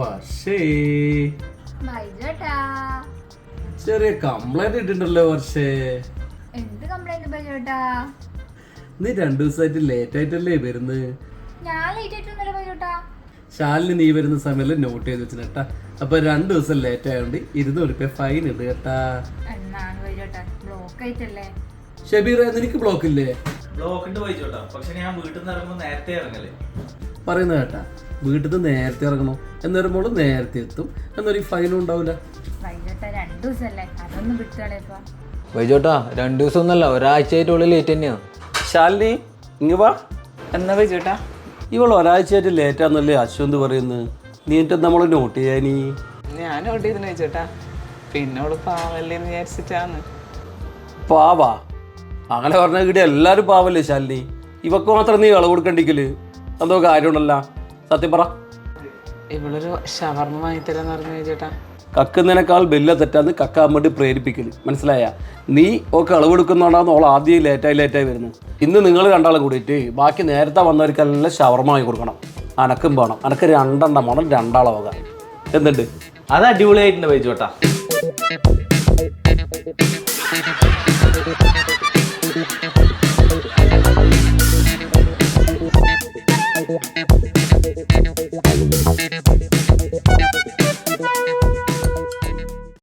വർഷേ. ബൈജോട്ടാ ചെറിയ കംപ്ലൈന്റ് ഇട്ടിട്ടുണ്ടല്ലോ വർഷേ. എന്ത് കംപ്ലൈന്റ് ബൈജോട്ടാ? നീ രണ്ടു ദിവസമായിട്ട് ലേറ്റ് ആയിട്ടല്ലേ വരുന്നത് ഞാൻ ലേറ്റ് ആയിട്ടൊന്നുമല്ല ബൈജോട്ടാ. ശാലിന് നീ വരുന്ന സമയത്ത് നോട്ട് ചെയ്ത് വെച്ചിട്ട് കേട്ടാ. അപ്പൊ രണ്ടു ദിവസം ലേറ്റ് ആയതുകൊണ്ട് ഇരുന്നൂറ് രൂപ ഫൈൻ ഇട് കേട്ടാ. എന്നാണ് ബൈജോട്ടാ? ബ്ലോക്ക് ആയിട്ടല്ലേ? ഷബീറ നിനക്ക് ബ്ലോക്ക് ഇല്ലേ? ബ്ലോക്ക് ഉണ്ട് പോയിച്ചോട്ടാ പക്ഷെ ഞാൻ വീട്ടിൽ നിന്ന് ഇറങ്ങുമ്പോൾ നേരത്തെ ഇറങ്ങല്ലേ പറയുന്നത് കേട്ടാ വീട്ടിൽ നിന്ന് നേരത്തെ ഇറങ്ങണം. മോൾ നേരത്തെ എത്തും. എന്നൊരു ഫൈനും ഉണ്ടാവില്ല വൈജോട്ടാ രണ്ടു ദിവസം ഒന്നല്ല ഒരാഴ്ചയായിട്ടുള്ളിൽ ലേറ്റ് തന്നെയാണ് ശാലിനി ഇങ്ങ വാ. എന്നാ വൈജോട്ടാ? ഇവൾ ഒരാഴ്ചയായിട്ട് ലേറ്റ് ആണെന്നല്ലേ അശ്വന്ത് പറയുന്നത് നീ എന്നിട്ട് നമ്മൾ നോട്ട് ചെയ്യാനീ ഞാൻ നോട്ട് ചെയ്തു വെച്ചോട്ടാ പിന്നെ അവൾ പാവല്ലേ എന്ന് വിചാരിച്ചിട്ടാണ്. പാവാ. അങ്ങനെ പറഞ്ഞ കിട്ടിയ എല്ലാവരും പാവല്ലേ ശാലിനി? ഇവക്ക് മാത്രം നീ ഇളവ് കൊടുക്കണ്ടിക്കൽ. എന്തോ കാര്യമുണ്ടല്ല. സത്യം പറ. ഇവളൊരു ഷവർമ്മ വാങ്ങിത്തരാന്ന് പറഞ്ഞു ബൈജോട്ടാ കക്കുന്നതിനേക്കാൾ ബെല്ല തെറ്റാന്ന് കക്കാൻ വേണ്ടി പ്രേരിപ്പിക്കൽ. മനസ്സിലായ? നീ ഒക്കെ അളവെടുക്കുന്നോണ്ടാന്ന് ഓൾ ആദ്യം ലേറ്റായി ലേറ്റായി വരുന്നു. ഇന്ന് നിങ്ങൾ രണ്ടാളും കൂടിയിട്ട് ബാക്കി നേരത്തെ വന്നവർക്കെല്ലാം ഷവർമ വാങ്ങി കൊടുക്കണം. അനക്കും വേണം. അനക്ക് രണ്ടെണ്ണം വേണം രണ്ടാളെ വക എന്തുണ്ട്? അത് അടിപൊളിയായിട്ടുണ്ട് പോയിച്ചോട്ടാ Thank